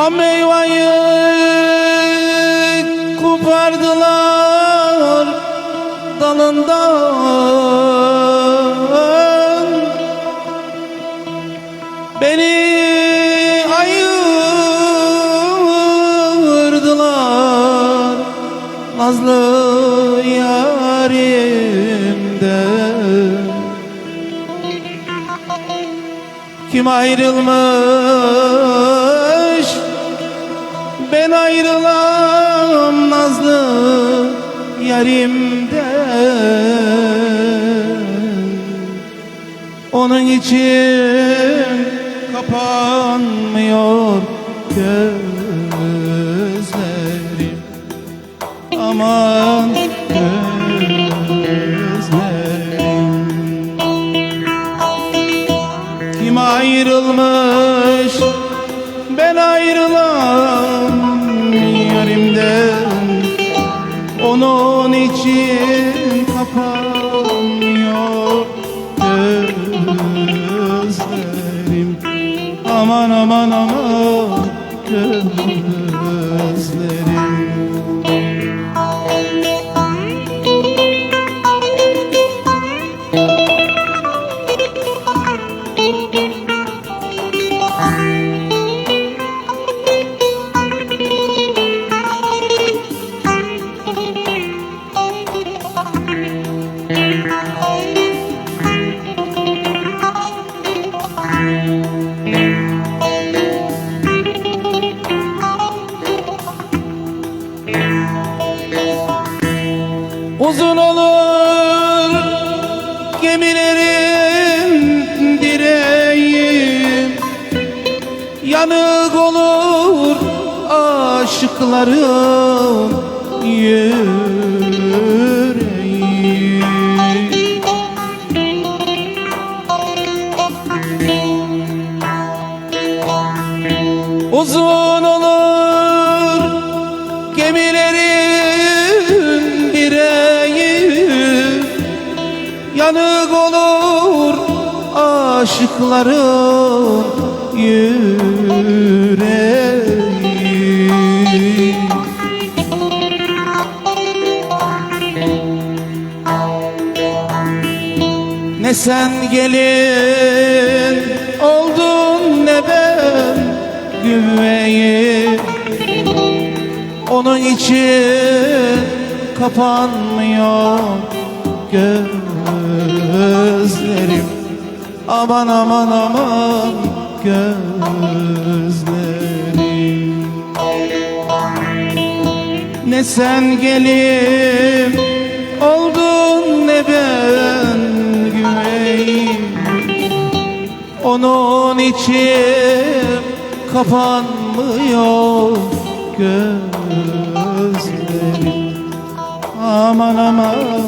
Ha meyveyi kopardılar dalından. Beni ayırdılar Nazlı yarimden Kim ayrılmış ayrılam nazlı yarimden Onun için kapanmıyor gözlerim. Aman gözlerim. Kim ayrılmış İçin kapanmıyor gözlerim Aman aman aman. gözlerim gemilerin direği Yanık olur aşıkların yüreği Uzun olur gemilerin direği. Yanık olur aşıkların yüreği. Ne sen gelin oldun ne ben güveyi Onun için kapanmıyor gözlerim Aman aman aman gözlerim. Ne sen gelin oldun ne ben güveyim. Onun için kapanmıyor gözlerim. Aman aman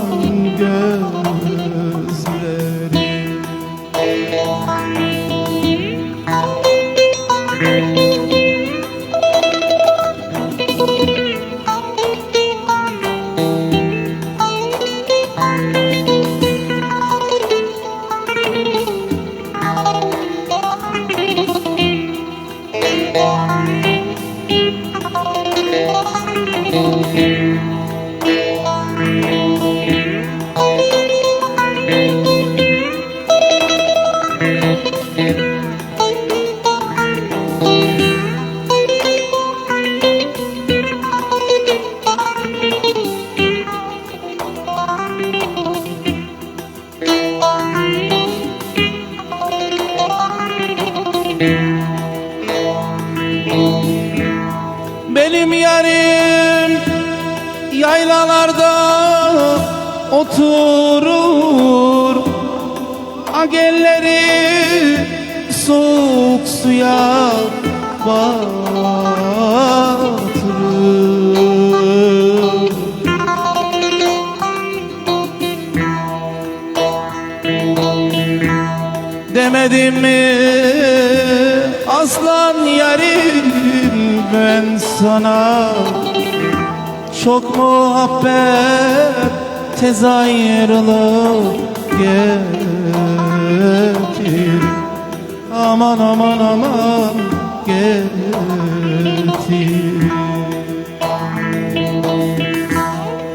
yaylalarda oturur. Agelleri soğuk suya batırır. Demedim mi aslan yarim ben sana Çok muhabbet tez ayrılık getir Aman aman aman getir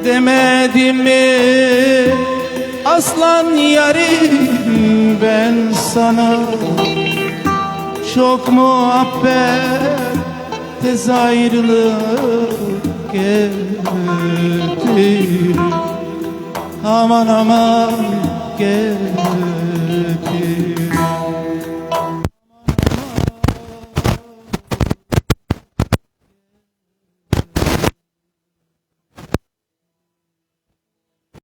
Demedim mi aslan yarim ben sana? Çok muhabbet tez ayrılık getir Aman aman getir